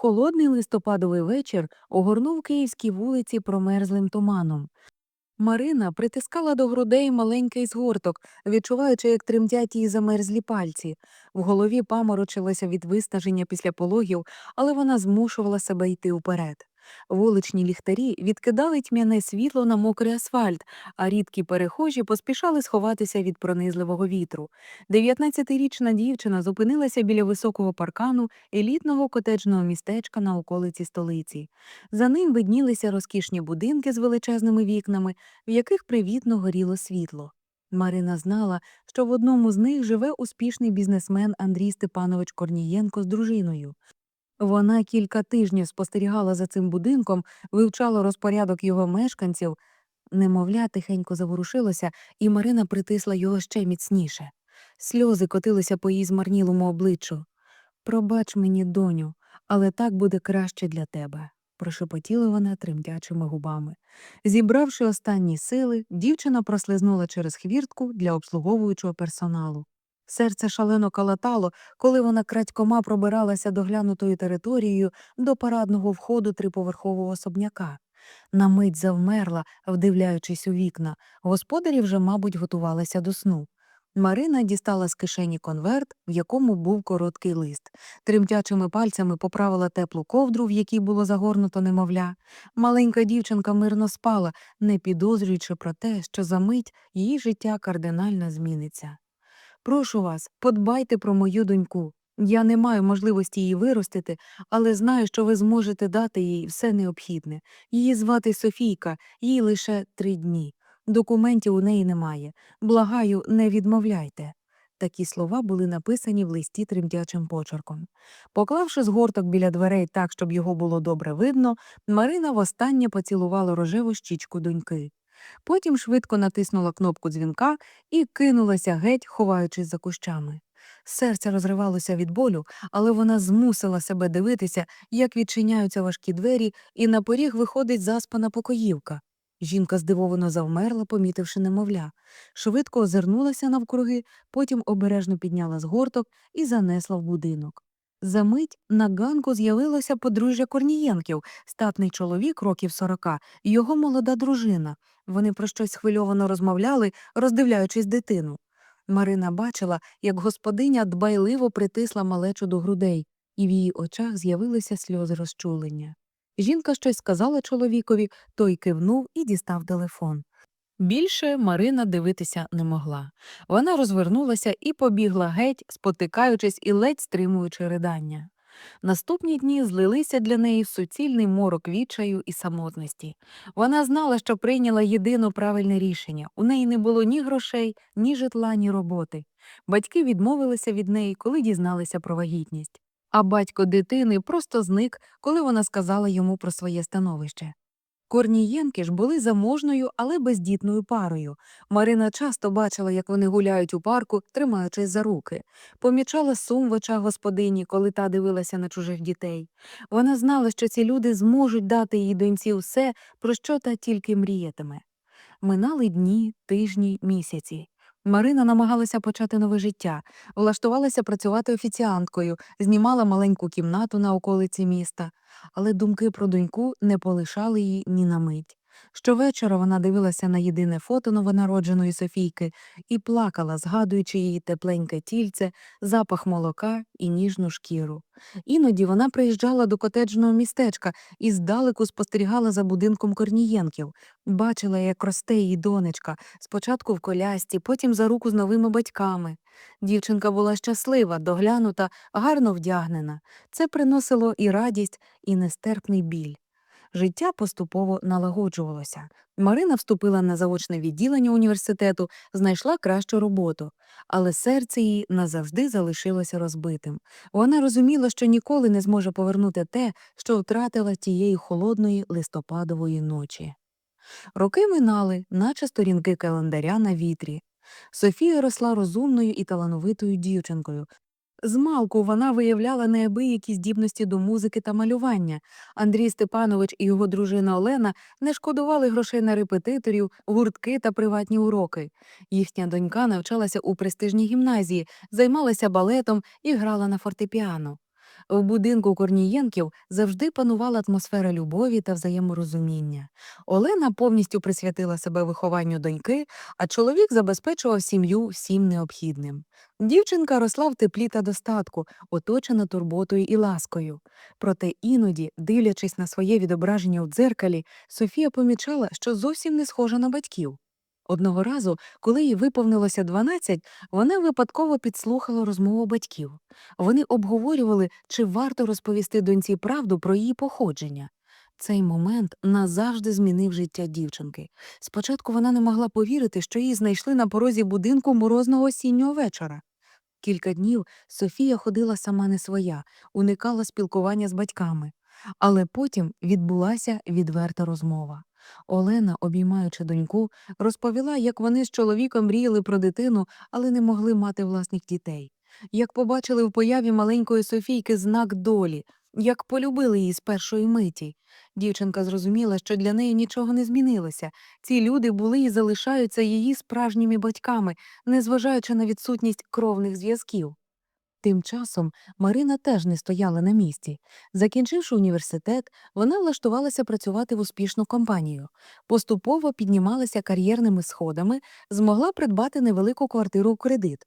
Холодний листопадовий вечір огорнув київські вулиці промерзлим туманом. Марина притискала до грудей маленький згорток, відчуваючи, як тремтять її замерзлі пальці. В голові паморочилося від вистаження після пологів, але вона змушувала себе йти вперед. Вуличні ліхтарі відкидали тьмяне світло на мокрий асфальт, а рідкі перехожі поспішали сховатися від пронизливого вітру. Дев'ятнадцятирічна дівчина зупинилася біля високого паркану елітного котеджного містечка на околиці столиці. За ним виднілися розкішні будинки з величезними вікнами, в яких привітно горіло світло. Марина знала, що в одному з них живе успішний бізнесмен Андрій Степанович Корнієнко з дружиною. Вона кілька тижнів спостерігала за цим будинком, вивчала розпорядок його мешканців. Немовля тихенько заворушилося, і Марина притисла його ще міцніше. Сльози котилися по її змарнілому обличчю. Пробач мені, доню, але так буде краще для тебе, прошепотіла вона тремтячими губами. Зібравши останні сили, дівчина прослизнула через хвіртку для обслуговуючого персоналу. Серце шалено калатало, коли вона крадькома пробиралася доглянутою територією до парадного входу триповерхового особняка. На мить завмерла, вдивляючись у вікна. Господарі вже, мабуть, готувалися до сну. Марина дістала з кишені конверт, в якому був короткий лист. Тремтячими пальцями поправила теплу ковдру, в якій було загорнуто немовля. Маленька дівчинка мирно спала, не підозрюючи про те, що за мить її життя кардинально зміниться. Прошу вас, подбайте про мою доньку. Я не маю можливості її виростити, але знаю, що ви зможете дати їй все необхідне. Її звати Софійка, їй лише три дні. Документів у неї немає. Благаю, не відмовляйте. Такі слова були написані в листі тремтячим почерком. Поклавши згорток біля дверей так, щоб його було добре видно, Марина востаннє поцілувала рожеву щічку доньки. Потім швидко натиснула кнопку дзвінка і кинулася геть, ховаючись за кущами. Серце розривалося від болю, але вона змусила себе дивитися, як відчиняються важкі двері, і на поріг виходить заспана покоївка. Жінка здивовано завмерла, помітивши немовля. Швидко озирнулася навкруги, потім обережно підняла згорток і занесла в будинок. Замить на ганку з'явилося подружжя Корнієнків, статний чоловік років сорока, його молода дружина. Вони про щось схвильовано розмовляли, роздивляючись дитину. Марина бачила, як господиня дбайливо притисла малечу до грудей, і в її очах з'явилися сльози розчулення. Жінка щось сказала чоловікові, той кивнув і дістав телефон. Більше Марина дивитися не могла. Вона розвернулася і побігла геть, спотикаючись і ледь стримуючи ридання. Наступні дні злилися для неї в суцільний морок відчаю і самотності. Вона знала, що прийняла єдино правильне рішення. У неї не було ні грошей, ні житла, ні роботи. Батьки відмовилися від неї, коли дізналися про вагітність. А батько дитини просто зник, коли вона сказала йому про своє становище. Корнієнки ж були заможною, але бездітною парою. Марина часто бачила, як вони гуляють у парку, тримаючись за руки, помічала сум в очах господині, коли та дивилася на чужих дітей. Вона знала, що ці люди зможуть дати їй доньці все, про що та тільки мріятиме. Минали дні, тижні, місяці. Марина намагалася почати нове життя, влаштувалася працювати офіціанткою, знімала маленьку кімнату на околиці міста, але думки про доньку не полишали її ні на мить. Щовечора вона дивилася на єдине фото новонародженої Софійки і плакала, згадуючи її тепленьке тільце, запах молока і ніжну шкіру. Іноді вона приїжджала до котеджного містечка і здалеку спостерігала за будинком Корнієнків, бачила, як росте її донечка, спочатку в колясці, потім за руку з новими батьками. Дівчинка була щаслива, доглянута, гарно вдягнена. Це приносило і радість, і нестерпний біль. Життя поступово налагоджувалося. Марина вступила на заочне відділення університету, знайшла кращу роботу, але серце її назавжди залишилося розбитим. Вона розуміла, що ніколи не зможе повернути те, що втратила тієї холодної листопадової ночі. Роки минали, наче сторінки календаря на вітрі. Софія росла розумною і талановитою дівчинкою, Змалку вона виявляла неабиякі здібності до музики та малювання. Андрій Степанович і його дружина Олена не шкодували грошей на репетиторів, гуртки та приватні уроки. Їхня донька навчалася у престижній гімназії, займалася балетом і грала на фортепіано. В будинку Корнієнків завжди панувала атмосфера любові та взаєморозуміння. Олена повністю присвятила себе вихованню доньки, а чоловік забезпечував сім'ю всім необхідним. Дівчинка росла в теплі та достатку, оточена турботою і ласкою. Проте іноді, дивлячись на своє відображення у дзеркалі, Софія помічала, що зовсім не схожа на батьків. Одного разу, коли їй виповнилося 12, вона випадково підслухала розмову батьків. Вони обговорювали, чи варто розповісти доньці правду про її походження. Цей момент назавжди змінив життя дівчинки. Спочатку вона не могла повірити, що її знайшли на порозі будинку морозного осіннього вечора. Кілька днів Софія ходила сама не своя, уникала спілкування з батьками. Але потім відбулася відверта розмова. Олена, обіймаючи доньку, розповіла, як вони з чоловіком мріяли про дитину, але не могли мати власних дітей. Як побачили в появі маленької Софійки знак долі, як полюбили її з першої миті. Дівчинка зрозуміла, що для неї нічого не змінилося. Ці люди були і залишаються її справжніми батьками, незважаючи на відсутність кровних зв'язків. Тим часом Марина теж не стояла на місці. Закінчивши університет, вона влаштувалася працювати в успішну компанію. Поступово піднімалася кар'єрними сходами, змогла придбати невелику квартиру у кредит.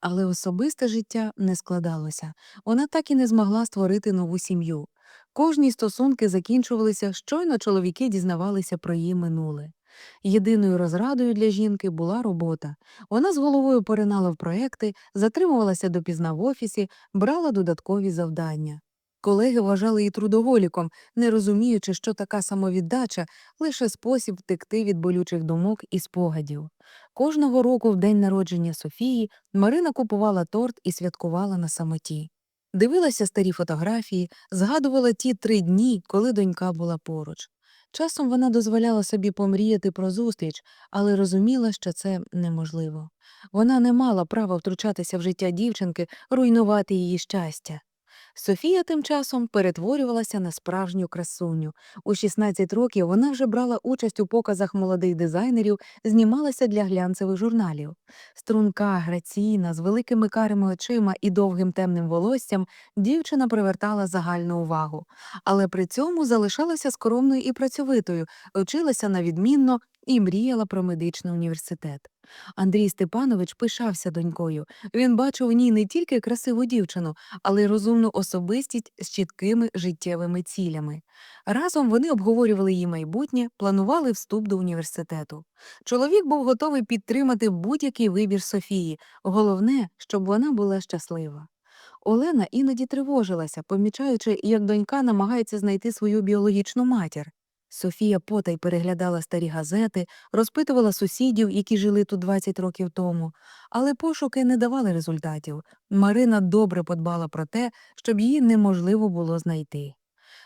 Але особисте життя не складалося. Вона так і не змогла створити нову сім'ю. Кожні стосунки закінчувалися, щойно чоловіки дізнавалися про її минуле. Єдиною розрадою для жінки була робота. Вона з головою поринала в проекти, затримувалася допізна в офісі, брала додаткові завдання. Колеги вважали її трудоголіком, не розуміючи, що така самовіддача лише спосіб втекти від болючих думок і спогадів. Кожного року в день народження Софії Марина купувала торт і святкувала на самоті. Дивилася старі фотографії, згадувала ті три дні, коли донька була поруч. Часом вона дозволяла собі помріяти про зустріч, але розуміла, що це неможливо. Вона не мала права втручатися в життя дівчинки, руйнувати її щастя. Софія тим часом перетворювалася на справжню красуню. У 16 років вона вже брала участь у показах молодих дизайнерів, знімалася для глянцевих журналів. Струнка, граційна, з великими карими очима і довгим темним волоссям дівчина привертала загальну увагу, але при цьому залишалася скромною і працьовитою, вчилася на відмінно і мріяла про медичний університет. Андрій Степанович пишався донькою. Він бачив у ній не тільки красиву дівчину, але й розумну особистість з чіткими життєвими цілями. Разом вони обговорювали її майбутнє, планували вступ до університету. Чоловік був готовий підтримати будь-який вибір Софії, головне, щоб вона була щаслива. Олена іноді тривожилася, помічаючи, як донька намагається знайти свою біологічну матір. Софія потай переглядала старі газети, розпитувала сусідів, які жили тут 20 років тому, але пошуки не давали результатів. Марина добре подбала про те, щоб її неможливо було знайти.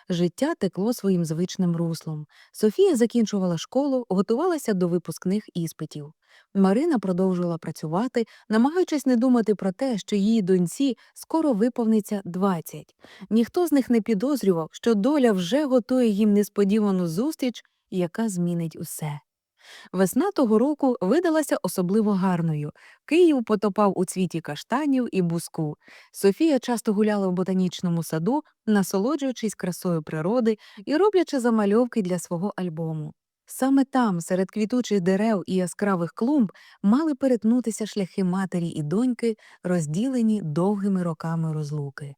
Життя текло своїм звичним руслом. Софія закінчувала школу, готувалася до випускних іспитів. Марина продовжувала працювати, намагаючись не думати про те, що її доньці скоро виповниться 20. Ніхто з них не підозрював, що доля вже готує їм несподівану зустріч, яка змінить усе. Весна того року видалася особливо гарною. Київ потопав у цвіті каштанів і буску. Софія часто гуляла в ботанічному саду, насолоджуючись красою природи і роблячи замальовки для свого альбому. Саме там, серед квітучих дерев і яскравих клумб, мали перетнутися шляхи матері і доньки, розділені довгими роками розлуки.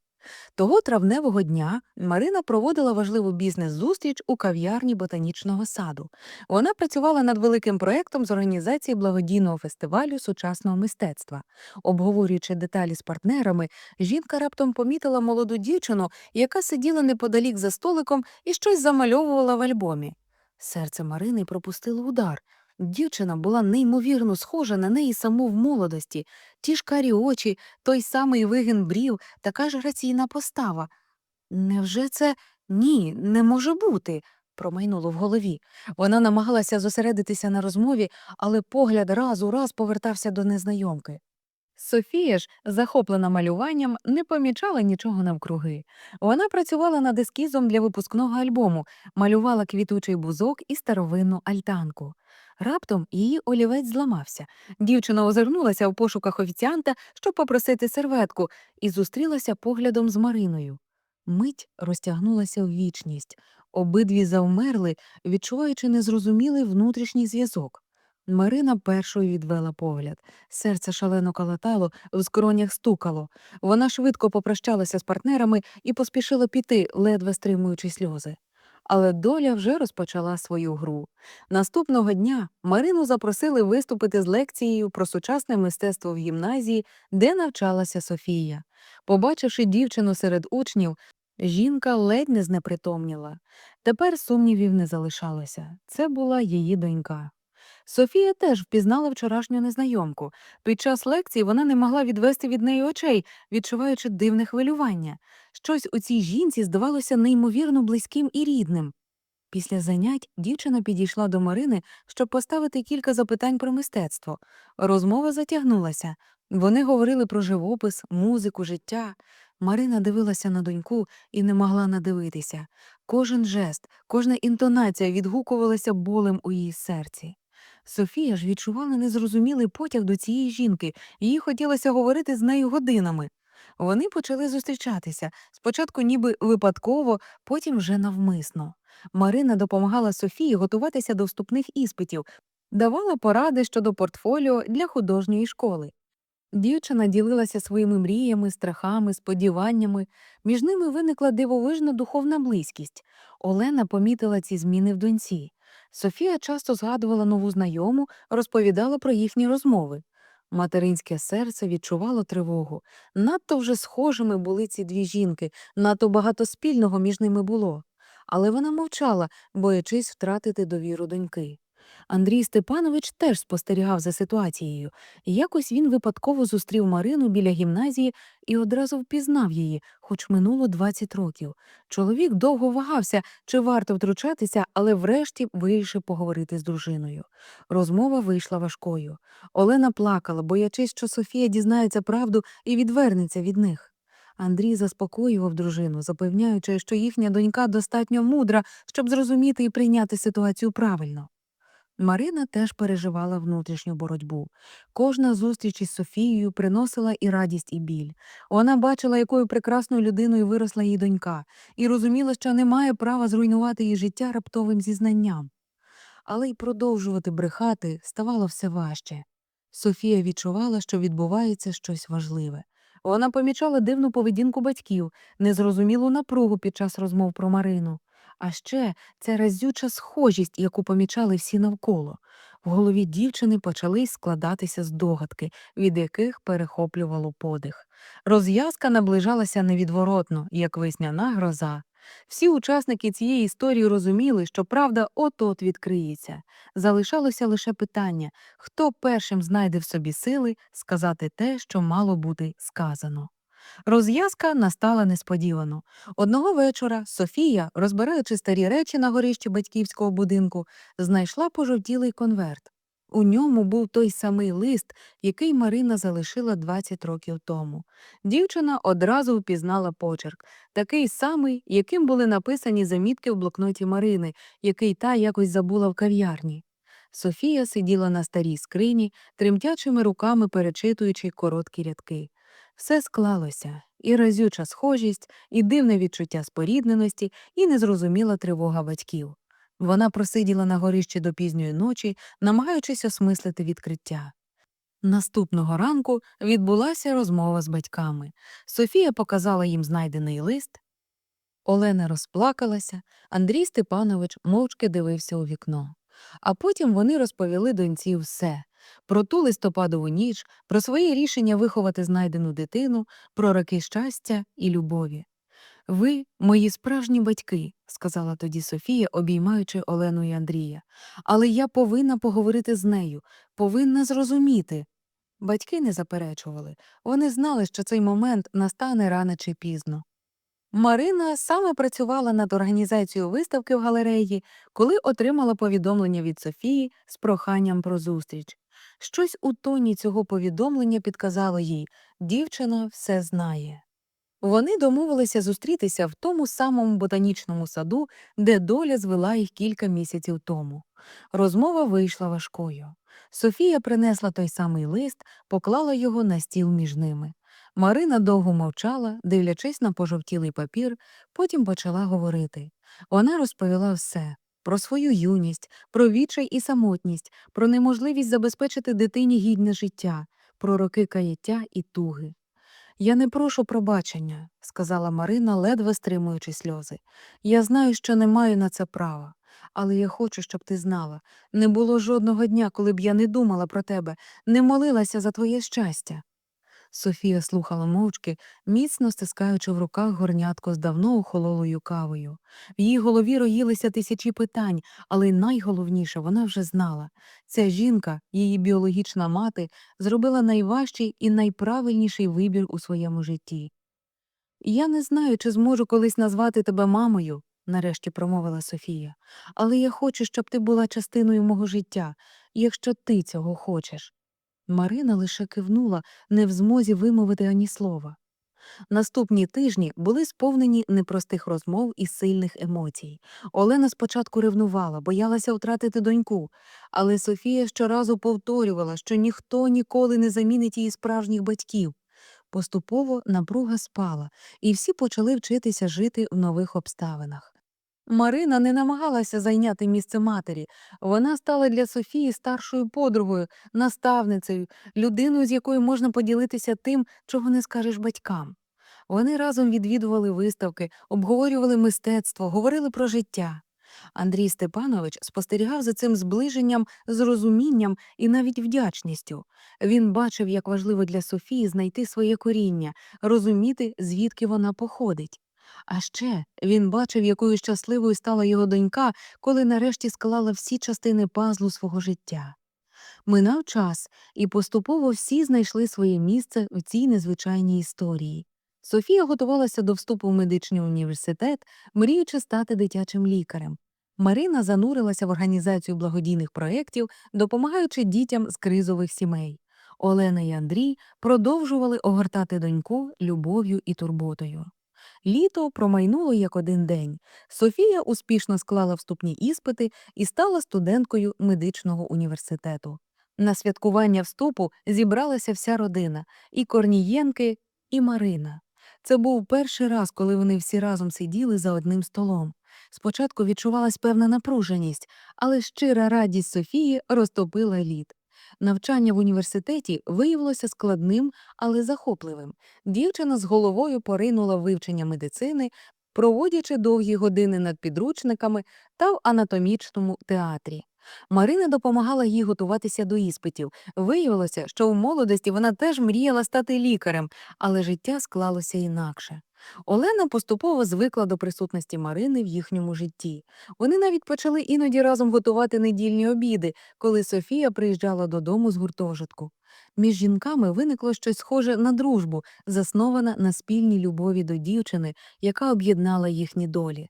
Того травневого дня Марина проводила важливу бізнес-зустріч у кав'ярні ботанічного саду. Вона працювала над великим проєктом з організації благодійного фестивалю сучасного мистецтва. Обговорюючи деталі з партнерами, жінка раптом помітила молоду дівчину, яка сиділа неподалік за столиком і щось замальовувала в альбомі. Серце Марини пропустило удар. Дівчина була неймовірно схожа на неї саму в молодості, ті ж карі очі, той самий вигин брів, така ж граційна постава. Невже це ні, не може бути? промайнуло в голові. Вона намагалася зосередитися на розмові, але погляд раз у раз повертався до незнайомки. Софія ж, захоплена малюванням, не помічала нічого навкруги. Вона працювала над ескізом для випускного альбому, малювала квітучий бузок і старовинну альтанку. Раптом її олівець зламався. Дівчина озирнулася в пошуках офіціанта, щоб попросити серветку, і зустрілася поглядом з Мариною. Мить розтягнулася в вічність. Обидві завмерли, відчуваючи незрозумілий внутрішній зв'язок. Марина першою відвела погляд. Серце шалено калатало, в скронях стукало. Вона швидко попрощалася з партнерами і поспішила піти, ледве стримуючи сльози. Але доля вже розпочала свою гру. Наступного дня Марину запросили виступити з лекцією про сучасне мистецтво в гімназії, де навчалася Софія. Побачивши дівчину серед учнів, жінка ледь не знепритомніла. Тепер сумнівів не залишалося. Це була її донька. Софія теж впізнала вчорашню незнайомку. Під час лекції вона не могла відвести від неї очей, відчуваючи дивне хвилювання. Щось у цій жінці здавалося неймовірно близьким і рідним. Після занять дівчина підійшла до Марини, щоб поставити кілька запитань про мистецтво. Розмова затягнулася. Вони говорили про живопис, музику, життя. Марина дивилася на доньку і не могла надивитися. Кожен жест, кожна інтонація відгукувалася болем у її серці. Софія ж відчувала незрозумілий потяг до цієї жінки, їй хотілося говорити з нею годинами. Вони почали зустрічатися спочатку ніби випадково, потім вже навмисно. Марина допомагала Софії готуватися до вступних іспитів, давала поради щодо портфоліо для художньої школи. Дівчина ділилася своїми мріями, страхами, сподіваннями. Між ними виникла дивовижна духовна близькість. Олена помітила ці зміни в доньці. Софія часто згадувала нову знайому, розповідала про їхні розмови. Материнське серце відчувало тривогу. Надто вже схожими були ці дві жінки, надто багато спільного між ними було. Але вона мовчала, боячись втратити довіру доньки. Андрій Степанович теж спостерігав за ситуацією. Якось він випадково зустрів Марину біля гімназії і одразу впізнав її, хоч минуло 20 років. Чоловік довго вагався, чи варто втручатися, але врешті вирішив поговорити з дружиною. Розмова вийшла важкою. Олена плакала, боячись, що Софія дізнається правду і відвернеться від них. Андрій заспокоював дружину, запевняючи, що їхня донька достатньо мудра, щоб зрозуміти і прийняти ситуацію правильно. Марина теж переживала внутрішню боротьбу. Кожна зустріч із Софією приносила і радість, і біль. Вона бачила, якою прекрасною людиною виросла її донька, і розуміла, що не має права зруйнувати її життя раптовим зізнанням. Але й продовжувати брехати ставало все важче. Софія відчувала, що відбувається щось важливе. Вона помічала дивну поведінку батьків, незрозумілу напругу під час розмов про Марину. А ще ця разюча схожість, яку помічали всі навколо. В голові дівчини почали складатися здогадки, від яких перехоплювало подих. Розв'язка наближалася невідворотно, як весняна гроза. Всі учасники цієї історії розуміли, що правда от-от відкриється. Залишалося лише питання, хто першим знайде в собі сили сказати те, що мало бути сказано. Розв'язка настала несподівано. Одного вечора Софія, розбираючи старі речі на горищі батьківського будинку, знайшла пожовтілий конверт. У ньому був той самий лист, який Марина залишила 20 років тому. Дівчина одразу впізнала почерк, такий самий, яким були написані замітки в блокноті Марини, який та якось забула в кав'ярні. Софія сиділа на старій скрині, тремтячими руками перечитуючи короткі рядки. Все склалося і разюча схожість, і дивне відчуття спорідненості, і незрозуміла тривога батьків. Вона просиділа на горищі до пізньої ночі, намагаючись осмислити відкриття. Наступного ранку відбулася розмова з батьками. Софія показала їм знайдений лист. Олена розплакалася, Андрій Степанович мовчки дивився у вікно. А потім вони розповіли доньці все про ту листопадову ніч, про своє рішення виховати знайдену дитину, про роки щастя і любові. Ви мої справжні батьки, сказала тоді Софія, обіймаючи Олену і Андрія. Але я повинна поговорити з нею, повинна зрозуміти. Батьки не заперечували. Вони знали, що цей момент настане рано чи пізно. Марина саме працювала над організацією виставки в галереї, коли отримала повідомлення від Софії з проханням про зустріч. Щось у тоні цього повідомлення підказало їй дівчина все знає. Вони домовилися зустрітися в тому самому ботанічному саду, де доля звела їх кілька місяців тому. Розмова вийшла важкою. Софія принесла той самий лист, поклала його на стіл між ними. Марина довго мовчала, дивлячись на пожовтілий папір, потім почала говорити. Вона розповіла все про свою юність, про відчай і самотність, про неможливість забезпечити дитині гідне життя, про роки каяття і туги. Я не прошу пробачення, сказала Марина, ледве стримуючи сльози. Я знаю, що не маю на це права, але я хочу, щоб ти знала. Не було жодного дня, коли б я не думала про тебе, не молилася за твоє щастя. Софія слухала мовчки, міцно стискаючи в руках горнятко з давно охололою кавою. В її голові роїлися тисячі питань, але найголовніше вона вже знала. Ця жінка, її біологічна мати, зробила найважчий і найправильніший вибір у своєму житті. Я не знаю, чи зможу колись назвати тебе мамою, нарешті промовила Софія, але я хочу, щоб ти була частиною мого життя, якщо ти цього хочеш. Марина лише кивнула, не в змозі вимовити ані слова. Наступні тижні були сповнені непростих розмов і сильних емоцій. Олена спочатку ревнувала, боялася втратити доньку, але Софія щоразу повторювала, що ніхто ніколи не замінить її справжніх батьків. Поступово напруга спала, і всі почали вчитися жити в нових обставинах. Марина не намагалася зайняти місце матері. Вона стала для Софії старшою подругою, наставницею, людиною, з якою можна поділитися тим, чого не скажеш батькам. Вони разом відвідували виставки, обговорювали мистецтво, говорили про життя. Андрій Степанович спостерігав за цим зближенням з розумінням і навіть вдячністю. Він бачив, як важливо для Софії знайти своє коріння, розуміти, звідки вона походить. А ще він бачив, якою щасливою стала його донька, коли нарешті склала всі частини пазлу свого життя. Минав час, і поступово всі знайшли своє місце в цій незвичайній історії. Софія готувалася до вступу в медичний університет, мріючи стати дитячим лікарем. Марина занурилася в організацію благодійних проєктів, допомагаючи дітям з кризових сімей. Олена і Андрій продовжували огортати доньку любов'ю і турботою. Літо промайнуло як один день. Софія успішно склала вступні іспити і стала студенткою медичного університету. На святкування вступу зібралася вся родина і Корнієнки, і Марина. Це був перший раз, коли вони всі разом сиділи за одним столом. Спочатку відчувалась певна напруженість, але щира радість Софії розтопила лід. Навчання в університеті виявилося складним, але захопливим. Дівчина з головою поринула вивчення медицини, проводячи довгі години над підручниками та в анатомічному театрі. Марина допомагала їй готуватися до іспитів. Виявилося, що у молодості вона теж мріяла стати лікарем, але життя склалося інакше. Олена поступово звикла до присутності Марини в їхньому житті. Вони навіть почали іноді разом готувати недільні обіди, коли Софія приїжджала додому з гуртожитку. Між жінками виникло щось схоже на дружбу, заснована на спільній любові до дівчини, яка об'єднала їхні долі.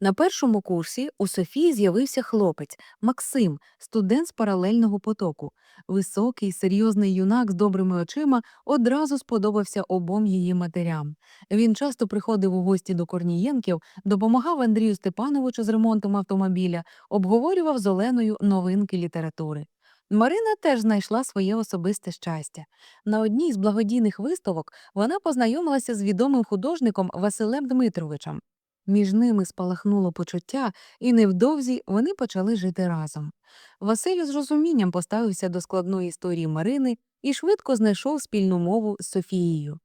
На першому курсі у Софії з'явився хлопець Максим, студент з паралельного потоку. Високий, серйозний юнак з добрими очима одразу сподобався обом її матерям. Він часто приходив у гості до Корнієнків, допомагав Андрію Степановичу з ремонтом автомобіля, обговорював з Оленою новинки літератури. Марина теж знайшла своє особисте щастя. На одній з благодійних виставок вона познайомилася з відомим художником Василем Дмитровичем. Між ними спалахнуло почуття, і невдовзі вони почали жити разом. Василь з розумінням поставився до складної історії Марини і швидко знайшов спільну мову з Софією.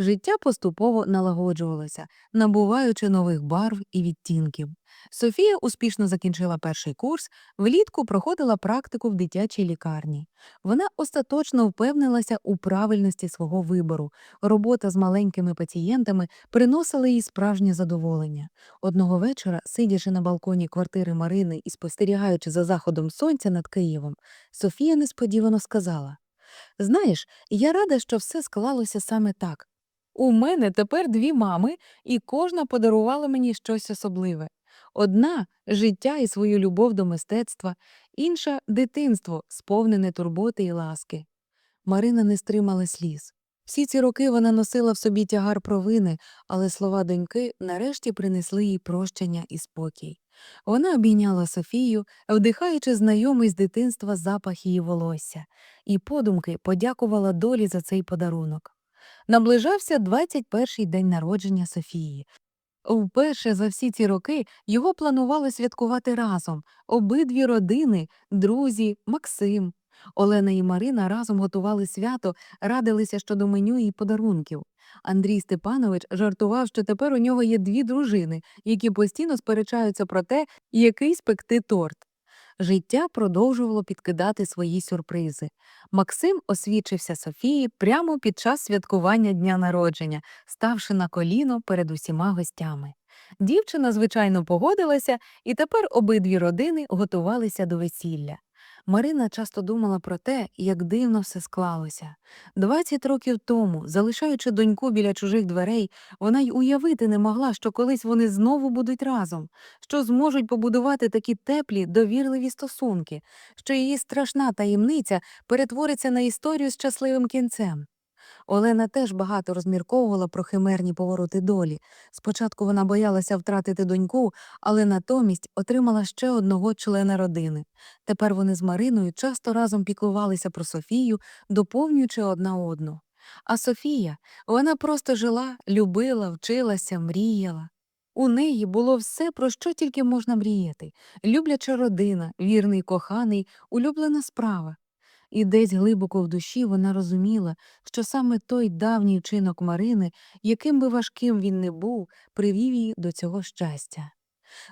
Життя поступово налагоджувалося, набуваючи нових барв і відтінків. Софія успішно закінчила перший курс, влітку проходила практику в дитячій лікарні. Вона остаточно впевнилася у правильності свого вибору. Робота з маленькими пацієнтами приносила їй справжнє задоволення. Одного вечора, сидячи на балконі квартири Марини і спостерігаючи за заходом сонця над Києвом, Софія несподівано сказала Знаєш, я рада, що все склалося саме так. У мене тепер дві мами, і кожна подарувала мені щось особливе. Одна життя і свою любов до мистецтва, інша дитинство, сповнене турботи і ласки. Марина не стримала сліз. Всі ці роки вона носила в собі тягар провини, але слова доньки нарешті принесли їй прощення і спокій. Вона обійняла Софію, вдихаючи знайомий з дитинства запах її волосся, і подумки подякувала долі за цей подарунок. Наближався 21-й день народження Софії. Вперше за всі ці роки його планували святкувати разом обидві родини, друзі, Максим. Олена і Марина разом готували свято, радилися щодо меню і подарунків. Андрій Степанович жартував, що тепер у нього є дві дружини, які постійно сперечаються про те, який спекти торт. Життя продовжувало підкидати свої сюрпризи. Максим освічився Софії прямо під час святкування дня народження, ставши на коліно перед усіма гостями. Дівчина, звичайно, погодилася, і тепер обидві родини готувалися до весілля. Марина часто думала про те, як дивно все склалося. Двадцять років тому, залишаючи доньку біля чужих дверей, вона й уявити не могла, що колись вони знову будуть разом, що зможуть побудувати такі теплі, довірливі стосунки, що її страшна таємниця перетвориться на історію з щасливим кінцем. Олена теж багато розмірковувала про химерні повороти долі. Спочатку вона боялася втратити доньку, але натомість отримала ще одного члена родини. Тепер вони з Мариною часто разом піклувалися про Софію, доповнюючи одна одну. А Софія, вона просто жила, любила, вчилася, мріяла. У неї було все, про що тільки можна мріяти любляча родина, вірний коханий, улюблена справа. І десь глибоко в душі вона розуміла, що саме той давній вчинок Марини, яким би важким він не був, привів її до цього щастя.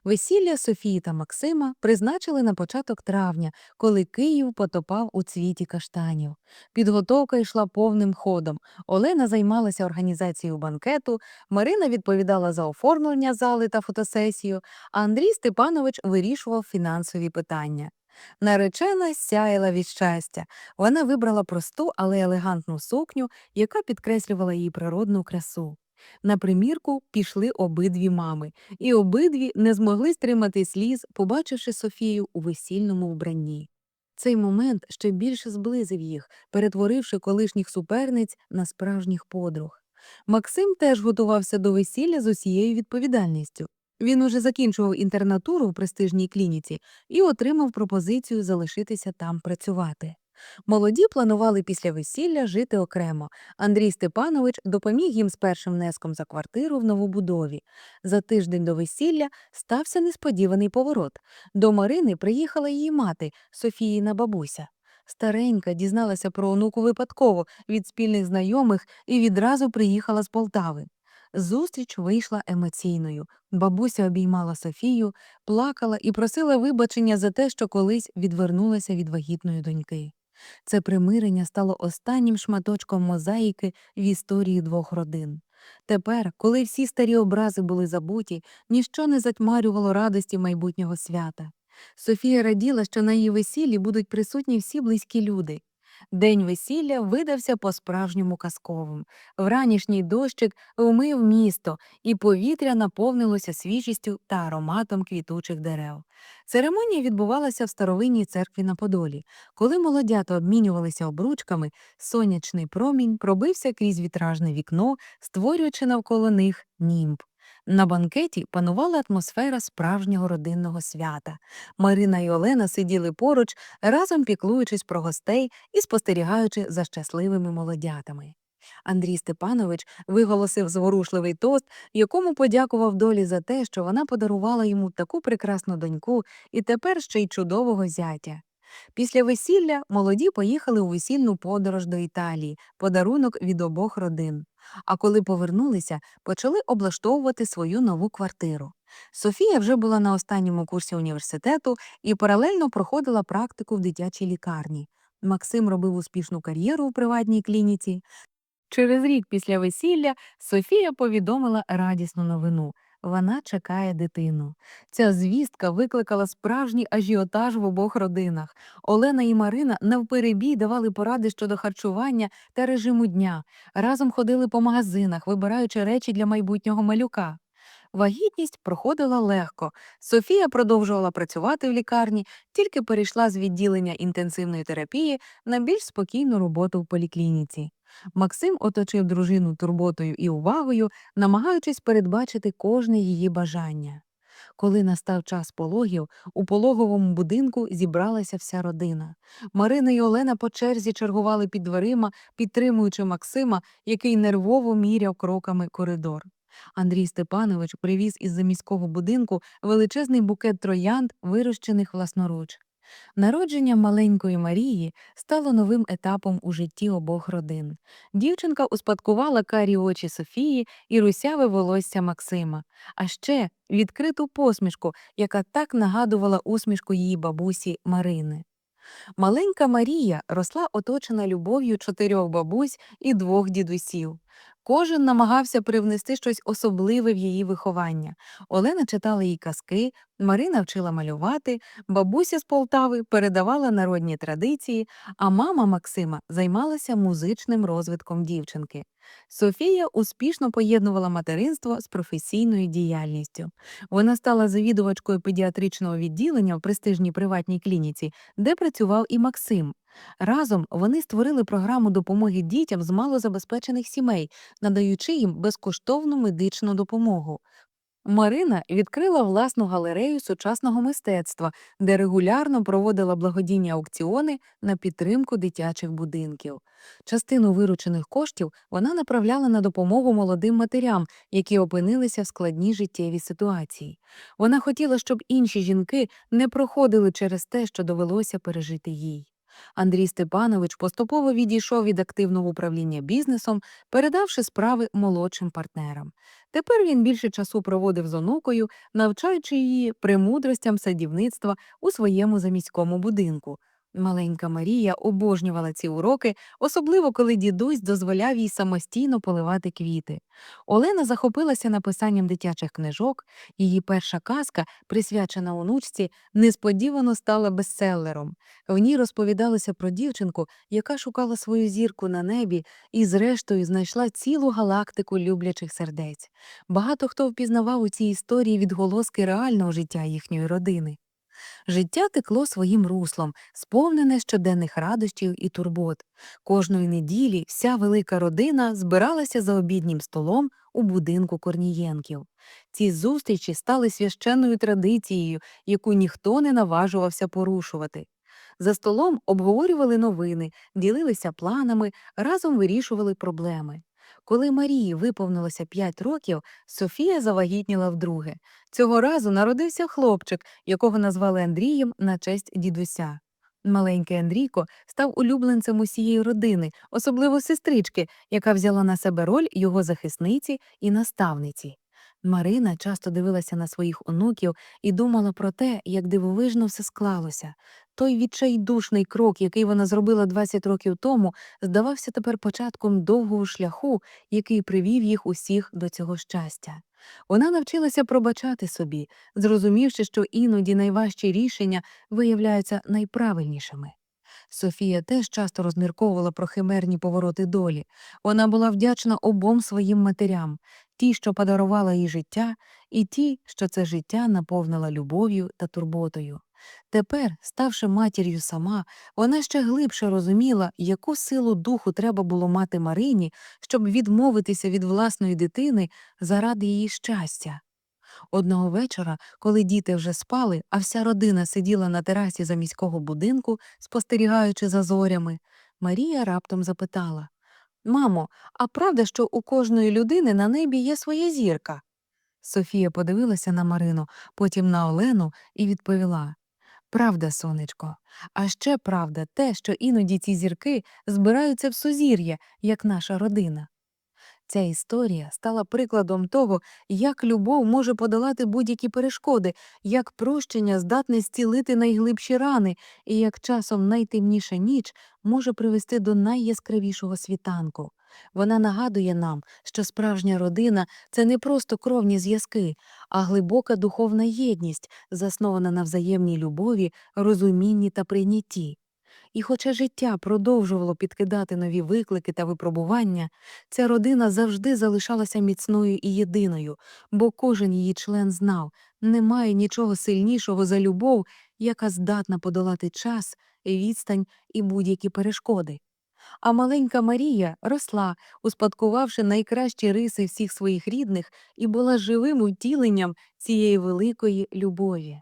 Весілля Софії та Максима призначили на початок травня, коли Київ потопав у цвіті каштанів. Підготовка йшла повним ходом. Олена займалася організацією банкету, Марина відповідала за оформлення зали та фотосесію, а Андрій Степанович вирішував фінансові питання. Наречена сяяла від щастя. Вона вибрала просту, але елегантну сукню, яка підкреслювала її природну красу. На примірку пішли обидві мами, і обидві не змогли стримати сліз, побачивши Софію у весільному вбранні. Цей момент ще більше зблизив їх, перетворивши колишніх суперниць на справжніх подруг. Максим теж готувався до весілля з усією відповідальністю. Він уже закінчував інтернатуру в престижній клініці і отримав пропозицію залишитися там працювати. Молоді планували після весілля жити окремо. Андрій Степанович допоміг їм з першим внеском за квартиру в новобудові. За тиждень до весілля стався несподіваний поворот. До Марини приїхала її мати, Софіїна бабуся. Старенька дізналася про онуку випадково від спільних знайомих і відразу приїхала з Полтави. Зустріч вийшла емоційною. Бабуся обіймала Софію, плакала і просила вибачення за те, що колись відвернулася від вагітної доньки. Це примирення стало останнім шматочком мозаїки в історії двох родин. Тепер, коли всі старі образи були забуті, ніщо не затьмарювало радості майбутнього свята. Софія раділа, що на її весіллі будуть присутні всі близькі люди. День весілля видався по-справжньому казковим. Вранішній дощик вмив місто, і повітря наповнилося свіжістю та ароматом квітучих дерев. Церемонія відбувалася в старовинній церкві на Подолі. Коли молодята обмінювалися обручками, сонячний промінь пробився крізь вітражне вікно, створюючи навколо них німб. На банкеті панувала атмосфера справжнього родинного свята. Марина і Олена сиділи поруч, разом піклуючись про гостей і спостерігаючи за щасливими молодятами. Андрій Степанович виголосив зворушливий тост, якому подякував долі за те, що вона подарувала йому таку прекрасну доньку і тепер ще й чудового зятя. Після весілля молоді поїхали у весільну подорож до Італії, подарунок від обох родин. А коли повернулися, почали облаштовувати свою нову квартиру. Софія вже була на останньому курсі університету і паралельно проходила практику в дитячій лікарні. Максим робив успішну кар'єру у приватній клініці. Через рік після весілля Софія повідомила радісну новину. Вона чекає дитину. Ця звістка викликала справжній ажіотаж в обох родинах. Олена і Марина навперебій давали поради щодо харчування та режиму дня, разом ходили по магазинах, вибираючи речі для майбутнього малюка. Вагітність проходила легко. Софія продовжувала працювати в лікарні, тільки перейшла з відділення інтенсивної терапії на більш спокійну роботу в поліклініці. Максим оточив дружину турботою і увагою, намагаючись передбачити кожне її бажання. Коли настав час пологів, у пологовому будинку зібралася вся родина. Марина і Олена по черзі чергували під дверима, підтримуючи Максима, який нервово міряв кроками коридор. Андрій Степанович привіз із заміського будинку величезний букет троянд, вирощених власноруч. Народження маленької Марії стало новим етапом у житті обох родин. Дівчинка успадкувала карі очі Софії і русяве волосся Максима, а ще відкриту посмішку, яка так нагадувала усмішку її бабусі Марини. Маленька Марія росла оточена любов'ю чотирьох бабусь і двох дідусів. Кожен намагався привнести щось особливе в її виховання. Олена читала їй казки, Марина вчила малювати, бабуся з Полтави передавала народні традиції, а мама Максима займалася музичним розвитком дівчинки. Софія успішно поєднувала материнство з професійною діяльністю. Вона стала завідувачкою педіатричного відділення в престижній приватній клініці, де працював і Максим. Разом вони створили програму допомоги дітям з малозабезпечених сімей, надаючи їм безкоштовну медичну допомогу. Марина відкрила власну галерею сучасного мистецтва, де регулярно проводила благодійні аукціони на підтримку дитячих будинків. Частину виручених коштів вона направляла на допомогу молодим матерям, які опинилися в складній життєвій ситуації. Вона хотіла, щоб інші жінки не проходили через те, що довелося пережити їй. Андрій Степанович поступово відійшов від активного управління бізнесом, передавши справи молодшим партнерам. Тепер він більше часу проводив з онукою, навчаючи її премудростям садівництва у своєму заміському будинку. Маленька Марія обожнювала ці уроки, особливо коли дідусь дозволяв їй самостійно поливати квіти. Олена захопилася написанням дитячих книжок. Її перша казка, присвячена онучці, несподівано стала бестселером. В ній розповідалося про дівчинку, яка шукала свою зірку на небі і, зрештою, знайшла цілу галактику люблячих сердець. Багато хто впізнавав у цій історії відголоски реального життя їхньої родини. Життя текло своїм руслом, сповнене щоденних радощів і турбот. Кожної неділі вся велика родина збиралася за обіднім столом у будинку Корнієнків. Ці зустрічі стали священною традицією, яку ніхто не наважувався порушувати. За столом обговорювали новини, ділилися планами, разом вирішували проблеми. Коли Марії виповнилося 5 років, Софія завагітніла вдруге. Цього разу народився хлопчик, якого назвали Андрієм на честь дідуся. Маленький Андрійко став улюбленцем усієї родини, особливо сестрички, яка взяла на себе роль його захисниці і наставниці. Марина часто дивилася на своїх онуків і думала про те, як дивовижно все склалося. Той відчайдушний крок, який вона зробила 20 років тому, здавався тепер початком довгого шляху, який привів їх усіх до цього щастя. Вона навчилася пробачати собі, зрозумівши, що іноді найважчі рішення виявляються найправильнішими. Софія теж часто розмірковувала про химерні повороти долі. Вона була вдячна обом своїм матерям, ті, що подарувала їй життя, і ті, що це життя наповнила любов'ю та турботою. Тепер, ставши матір'ю сама, вона ще глибше розуміла, яку силу духу треба було мати Марині, щоб відмовитися від власної дитини заради її щастя. Одного вечора, коли діти вже спали, а вся родина сиділа на терасі заміського будинку, спостерігаючи за зорями, Марія раптом запитала Мамо, а правда, що у кожної людини на небі є своя зірка? Софія подивилася на Марину, потім на Олену і відповіла Правда, сонечко, а ще правда те, що іноді ці зірки збираються в сузір'я, як наша родина. Ця історія стала прикладом того, як любов може подолати будь-які перешкоди, як прощення здатне зцілити найглибші рани, і як часом найтемніша ніч може привести до найяскравішого світанку. Вона нагадує нам, що справжня родина це не просто кровні зв'язки, а глибока духовна єдність, заснована на взаємній любові, розумінні та прийнятті. І хоча життя продовжувало підкидати нові виклики та випробування, ця родина завжди залишалася міцною і єдиною, бо кожен її член знав, немає нічого сильнішого за любов, яка здатна подолати час, відстань і будь-які перешкоди. а маленька Марія росла, успадкувавши найкращі риси всіх своїх рідних, і була живим утіленням цієї великої любові.